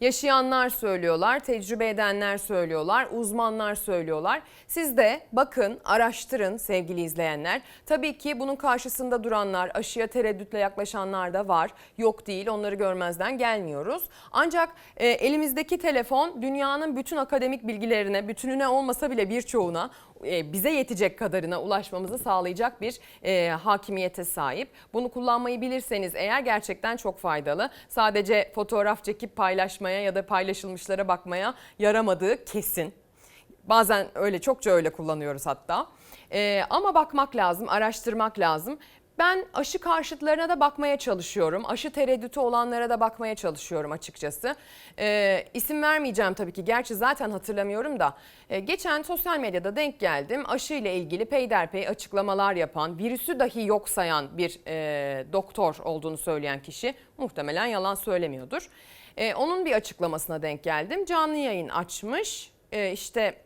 Yaşayanlar söylüyorlar, tecrübe edenler söylüyorlar, uzmanlar söylüyorlar. Siz de bakın, araştırın sevgili izleyenler. Tabii ki bunun karşısında duranlar, aşıya tereddütle yaklaşanlar da var. Yok değil, onları görmezden gelmiyoruz. Ancak e, elimizdeki telefon dünyanın bütün akademik bilgilerine, bütününe olmasa bile birçoğuna e, bize yetecek kadarına ulaşmamızı sağlayacak bir e, hakimiyete sahip. Bunu kullanmayı bilirseniz eğer gerçekten çok faydalı. Sadece fotoğraf çekip paylaşmaya ya da paylaşılmışlara bakmaya yaramadığı kesin. Bazen öyle çokça öyle kullanıyoruz hatta. E, ama bakmak lazım, araştırmak lazım. Ben aşı karşıtlarına da bakmaya çalışıyorum. Aşı tereddütü olanlara da bakmaya çalışıyorum açıkçası. Ee, isim vermeyeceğim tabii ki. Gerçi zaten hatırlamıyorum da. Ee, geçen sosyal medyada denk geldim. Aşı ile ilgili peyderpey açıklamalar yapan, virüsü dahi yok sayan bir e, doktor olduğunu söyleyen kişi muhtemelen yalan söylemiyordur. Ee, onun bir açıklamasına denk geldim. Canlı yayın açmış. Ee, işte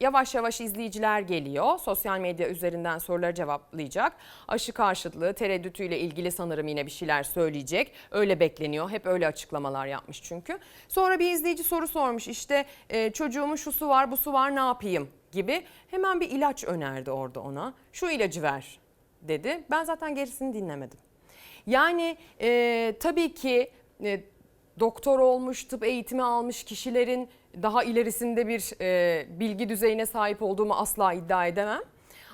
Yavaş yavaş izleyiciler geliyor. Sosyal medya üzerinden soruları cevaplayacak. Aşı karşıtlığı, tereddütüyle ilgili sanırım yine bir şeyler söyleyecek. Öyle bekleniyor. Hep öyle açıklamalar yapmış çünkü. Sonra bir izleyici soru sormuş. İşte e, çocuğumun şusu var, busu var ne yapayım gibi. Hemen bir ilaç önerdi orada ona. Şu ilacı ver dedi. Ben zaten gerisini dinlemedim. Yani e, tabii ki e, doktor olmuş, tıp eğitimi almış kişilerin daha ilerisinde bir e, bilgi düzeyine sahip olduğumu asla iddia edemem.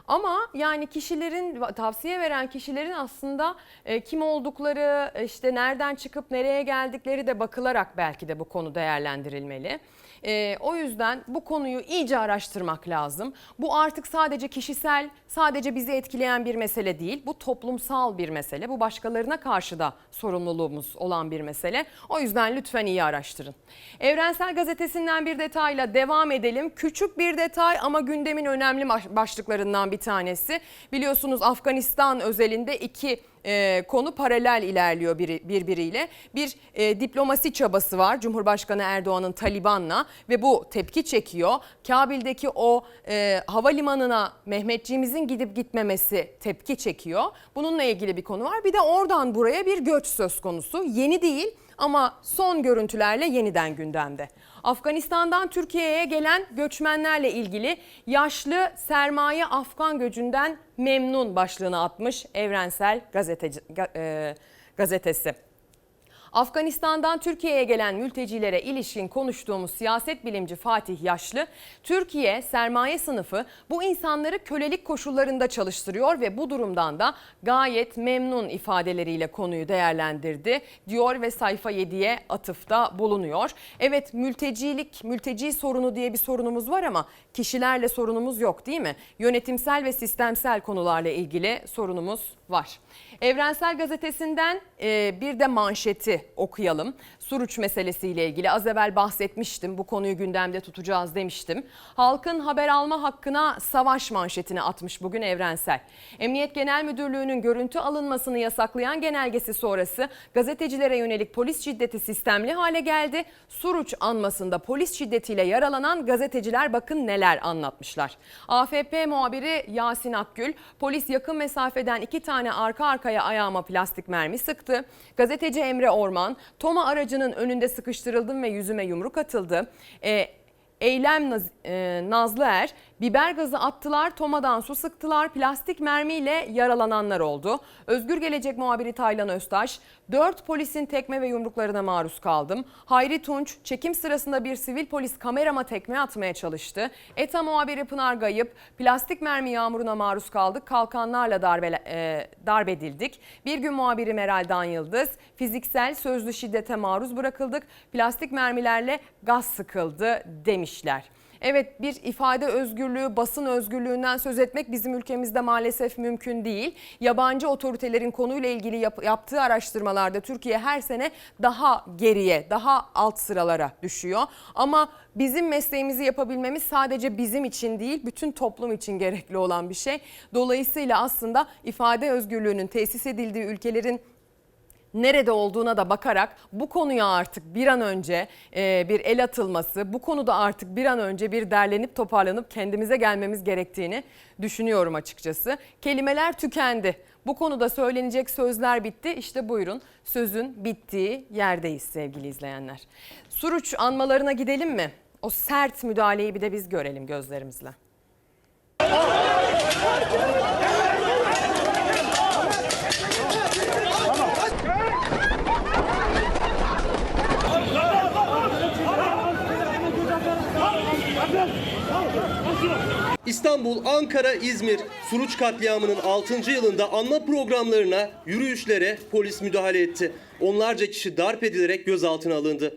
Ama yani kişilerin tavsiye veren kişilerin aslında e, kim oldukları işte nereden çıkıp nereye geldikleri de bakılarak belki de bu konu değerlendirilmeli. E, o yüzden bu konuyu iyice araştırmak lazım. Bu artık sadece kişisel, sadece bizi etkileyen bir mesele değil. Bu toplumsal bir mesele. Bu başkalarına karşı da sorumluluğumuz olan bir mesele. O yüzden lütfen iyi araştırın. Evrensel Gazetesi'nden bir detayla devam edelim. Küçük bir detay ama gündemin önemli başlıklarından bir tanesi. Biliyorsunuz Afganistan özelinde iki e, konu paralel ilerliyor bir, birbiriyle. Bir e, diplomasi çabası var Cumhurbaşkanı Erdoğan'ın Taliban'la ve bu tepki çekiyor. Kabil'deki o e, havalimanına Mehmetçiğimizin gidip gitmemesi tepki çekiyor. Bununla ilgili bir konu var. Bir de oradan buraya bir göç söz konusu. Yeni değil ama son görüntülerle yeniden gündemde. Afganistan'dan Türkiye'ye gelen göçmenlerle ilgili yaşlı sermaye Afgan göçünden memnun başlığını atmış Evrensel Gazeteci, e, gazetesi. Afganistan'dan Türkiye'ye gelen mültecilere ilişkin konuştuğumuz siyaset bilimci Fatih Yaşlı, Türkiye sermaye sınıfı bu insanları kölelik koşullarında çalıştırıyor ve bu durumdan da gayet memnun ifadeleriyle konuyu değerlendirdi diyor ve sayfa 7'ye atıfta bulunuyor. Evet mültecilik, mülteci sorunu diye bir sorunumuz var ama kişilerle sorunumuz yok değil mi? Yönetimsel ve sistemsel konularla ilgili sorunumuz var. Evrensel Gazetesi'nden e, bir de manşeti okuyalım. Suruç meselesiyle ilgili az evvel bahsetmiştim. Bu konuyu gündemde tutacağız demiştim. Halkın haber alma hakkına savaş manşetini atmış bugün Evrensel. Emniyet Genel Müdürlüğü'nün görüntü alınmasını yasaklayan genelgesi sonrası gazetecilere yönelik polis şiddeti sistemli hale geldi. Suruç anmasında polis şiddetiyle yaralanan gazeteciler bakın neler anlatmışlar. AFP muhabiri Yasin Akgül polis yakın mesafeden iki tane arka arkaya ayağıma plastik mermi sıktı. Gazeteci Emre Orman Toma aracının önünde sıkıştırıldım ve yüzüme yumruk atıldı. E, Eylem Naz, e, Nazlı Er biber gazı attılar, tomadan su sıktılar, plastik mermiyle yaralananlar oldu. Özgür Gelecek muhabiri Taylan Öztaş, 4 polisin tekme ve yumruklarına maruz kaldım. Hayri Tunç, çekim sırasında bir sivil polis kamerama tekme atmaya çalıştı. ETA muhabiri Pınar Gayıp, plastik mermi yağmuruna maruz kaldık, kalkanlarla darbe, e, darp edildik. Bir gün muhabiri Meral Dan Yıldız, fiziksel sözlü şiddete maruz bırakıldık, plastik mermilerle gaz sıkıldı demişler. Evet bir ifade özgürlüğü, basın özgürlüğünden söz etmek bizim ülkemizde maalesef mümkün değil. Yabancı otoritelerin konuyla ilgili yap- yaptığı araştırmalarda Türkiye her sene daha geriye, daha alt sıralara düşüyor. Ama bizim mesleğimizi yapabilmemiz sadece bizim için değil, bütün toplum için gerekli olan bir şey. Dolayısıyla aslında ifade özgürlüğünün tesis edildiği ülkelerin nerede olduğuna da bakarak bu konuya artık bir an önce e, bir el atılması, bu konuda artık bir an önce bir derlenip toparlanıp kendimize gelmemiz gerektiğini düşünüyorum açıkçası. Kelimeler tükendi. Bu konuda söylenecek sözler bitti. İşte buyurun sözün bittiği yerdeyiz sevgili izleyenler. Suruç anmalarına gidelim mi? O sert müdahaleyi bir de biz görelim gözlerimizle. İstanbul, Ankara, İzmir Suruç katliamının 6. yılında anma programlarına, yürüyüşlere polis müdahale etti. Onlarca kişi darp edilerek gözaltına alındı.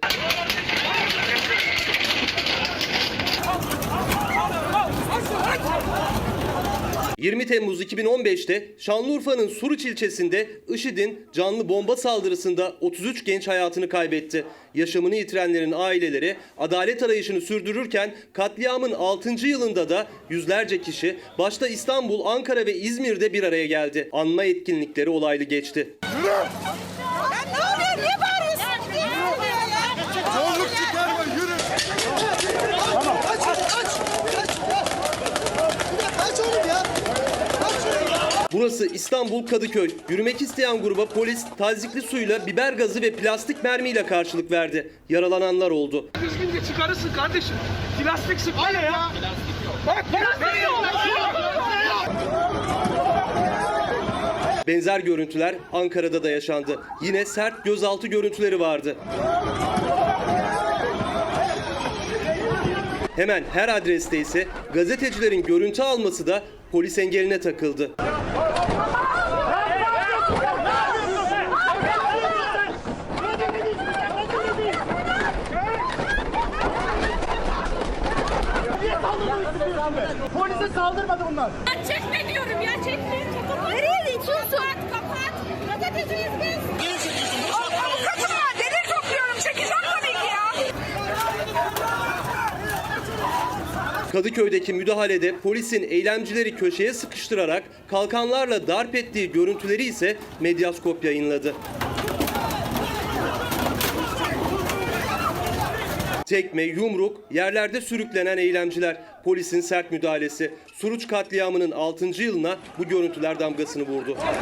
...20 Temmuz 2015'te Şanlıurfa'nın Suruç ilçesinde IŞİD'in canlı bomba saldırısında 33 genç hayatını kaybetti. Yaşamını yitirenlerin aileleri adalet arayışını sürdürürken katliamın 6. yılında da yüzlerce kişi başta İstanbul, Ankara ve İzmir'de bir araya geldi. Anma etkinlikleri olaylı geçti. Burası İstanbul Kadıköy. Yürümek isteyen gruba polis tazikli suyla, biber gazı ve plastik mermiyle karşılık verdi. Yaralananlar oldu. Düzgünce çıkarırsın kardeşim. Plastik sıkma ne ya? Bak plastik yok. Benzer görüntüler Ankara'da da yaşandı. Yine sert gözaltı görüntüleri vardı. Hemen her adreste ise gazetecilerin görüntü alması da polis engeline takıldı. Polise saldırmadı bunlar. Ya Çekme diyorum ya çekme. Nereye itiyorsun? Kapat kapat. Gazeteciyiz biz. Avukatım var. Delil topluyorum. Çekeceğim tabii ki ya. Kadıköy'deki müdahalede polisin eylemcileri köşeye sıkıştırarak kalkanlarla darp ettiği görüntüleri ise Medyaskop yayınladı. Tekme, yumruk, yerlerde sürüklenen eylemciler. Polisin sert müdahalesi. Suruç katliamının 6. yılına bu görüntüler damgasını vurdu.